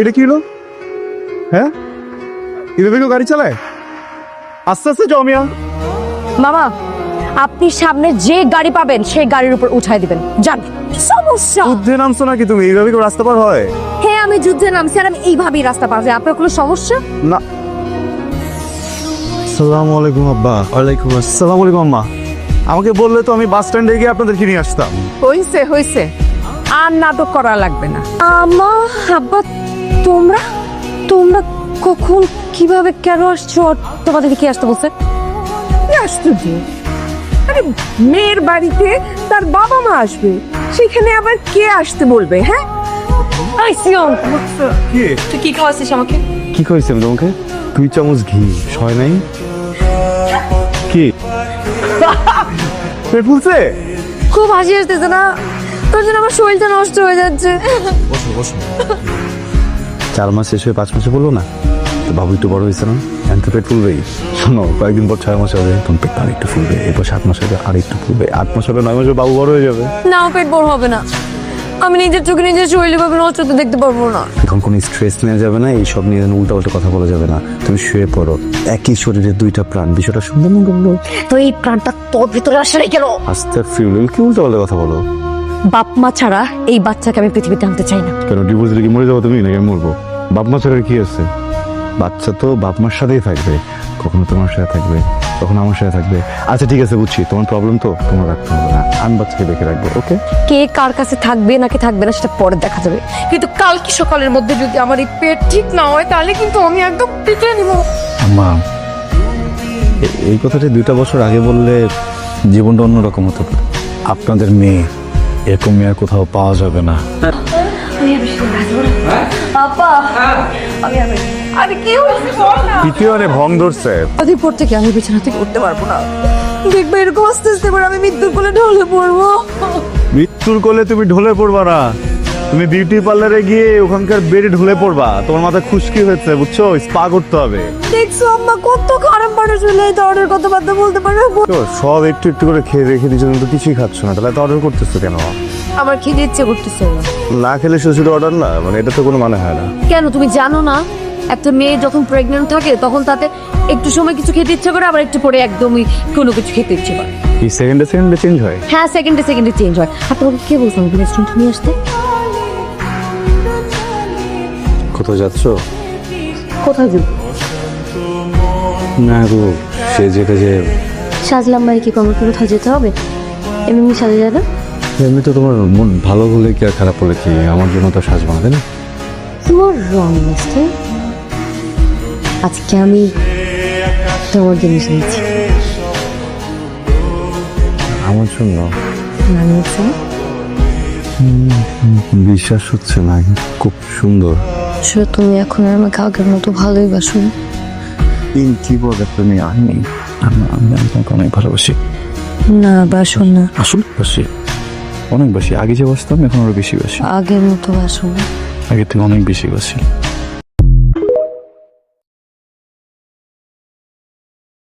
এটা কি হলো? হ্যাঁ? এভাবে কেউ গাড়ি চালায়? আস্তে আস্তে যাও মিয়া। মামা আপনি সামনে যে গাড়ি পাবেন সেই গাড়ির উপর উঠাই দিবেন। যান। সমস্যা। যুদ্ধে নামছো নাকি তুমি? এইভাবে কেউ রাস্তা পার হয়? হ্যাঁ আমি যুদ্ধে নামছি আর আমি এইভাবেই রাস্তা পার হই। আপনার কোনো সমস্যা? না। সালাম আলাইকুম আব্বা। ওয়ালাইকুম আসসালাম। আলাইকুম আম্মা। আমাকে বললে তো আমি বাস স্ট্যান্ডে গিয়ে আপনাদেরকে নিয়ে আসতাম। হইছে হইছে। আর নাটক করা লাগবে না। আমা আব্বা তোমরা? তোমরা কখন কীভাবে কেন আসছো? আর তোমাদেরকে কি আসতে বলছে? কি আশ্চর্য আরে মেয়ের বাড়িতে তার বাবা মা আসবে। সেখানে আবার কে আসতে বলবে হ্যাঁ? আই সিয়ন। কি? তুই কি খাওয়াছিস আমাকে? কি কইছি আমি তোমাকে? দুই চামচ ঘি সয় নাই? কি? পেট ফুলছে খুব হাসি আসতেছে না? তোর জন্য আমার শরীরটা নষ্ট হয়ে যাচ্ছে। চার মাস শেষ হয়ে পাঁচ মাসে বলল না? তো বাবু একটু বড় হয়েছে না? এখন তো পেট ফুলবেই। শোনো কয়েকদিন পর ছয় মাস হবে তখন পেট আর একটু ফুলবে এরপর সাত মাস হবে আর একটু ফুলবে আট মাস হবে নয় মাস বাবু বড় হয়ে যাবে। নাও পেট বড় হবে না। আমি নিজের চোখে নিজের শরীরে ভাবে নষ্ট দেখতে পারব না। এখন কোনো স্ট্রেস নেওয়া যাবে না এইসব নিয়ে যেন উল্টা উল্টা কথা বলা যাবে না। তুমি শুয়ে পড়ো। একই শরীরে দুইটা প্রাণ বিষয়টা সুন্দর না বলল তো এই প্রাণটা তোর ভিতরে আসলে নাই কেন? আস্তে ফিউল কি উল্টাপাল্টা কথা বলো? বাপ মা ছাড়া এই বাচ্চাকে আমি পৃথিবীতে আনতে চাই না। কেন ডিভোর্স দিলে কি মরে যাব তুমি নাকি আমি মরবো? বাপ মা ছাড়া কি আছে? বাচ্চা তো বাপ মার সাথেই থাকবে কখনো তোমার সাথে থাকবে কখনো আমার সাথে থাকবে। আচ্ছা ঠিক আছে বুঝছি। তোমার প্রবলেম তো তোমার রাখতে হবে না। আমি বাচ্চাকে দেখে রাখব ওকে কে কার কাছে থাকবে নাকি থাকবে না সেটা পরে দেখা যাবে। কিন্তু কালকে সকালের মধ্যে যদি আমার এই পেট ঠিক না হয় তাহলে কিন্তু আমি একদম পিছিয়ে নিব। মা এই কথাটা দুইটা বছর আগে বললে জীবনটা অন্যরকম হতো। আপনাদের মেয়ে এরকম মেয়ে আর কোথাও পাওয়া যাবে না। আপা আরে কি হয়েছে বল না। দ্বিতীয় মানে ভং ধরছে। আদি পর থেকে আমি বিছানা থেকে উঠতে পারব না। দেখবে এরকম আস্তে আস্তে করে আমি মৃত্যুর কোলে ঢলে পড়ব। মৃত্যুর কোলে তুমি ঢলে পড়বা না। তুমি বিউটি পার্লারে গিয়ে ওখানকার বেডে ঢলে পড়বা। তোমার মাথা খুশকি হয়েছে বুঝছ? স্পা করতে হবে। দেখছ আম্মা কত খারাপ মানুষ হলে এই ধরনের কথাবার্তা বলতে পারে সব একটু একটু করে খেয়ে রেখে দিচ্ছ তুমি তো কিছুই খাচ্ছ না। তাহলে তো অর্ডার করতেছো কেন? আমার খেতে ইচ্ছে করতেছে না। না খেলে শ্বশুর অর্ডার না? মানে এটা তো কোনো মানে হয় না। কেন? তুমি জানো না? একটা মেয়ে যখন প্রেগনেন্ট থাকে তখন তাতে একটু সময় কিছু খেতে ইচ্ছে করে আবার একটু পরে একদমই কোনো কিছু খেতে ইচ্ছে করে। এই সেকেন্ডে সেকেন্ডে চেঞ্জ হয়? হ্যাঁ সেকেন্ডে সেকেন্ডে চেঞ্জ হয়। আর তোমাকে কে বলছো আমাকে রেস্টুরেন্ট নিয়ে আসতে? কোথাও যাচ্ছ? কোথায় যাব? না গো সে যেটা যে সাজলাম মানে কি কমর কোথাও যেতে হবে? এমনি সাজে যাবে? এমনি তো তোমার মন ভালো হলে কি আর খারাপ হলে কি? আমার জন্য তো সাজবো না তাই না? তোমার রং মিস্টার আজকে আমি তোমার জিনিস নিয়েছি আমার জন্য মানিয়েছে বিশ্বাস হচ্ছে না খুব সুন্দর। আসলে তুমি এখন আর আমাকে আগের মতো ভালোই বাসো। না। তিন কি বলে তুমি? আমি আমি আমি তোমাকে অনেক ভালোবাসি। না বাসো না। আসলে বাসি। অনেক বাসি। আগে যে বাসতাম এখন আরও বেশি বাসি। আগের মতো বাসো আগে থেকে অনেক বেশি বাসি।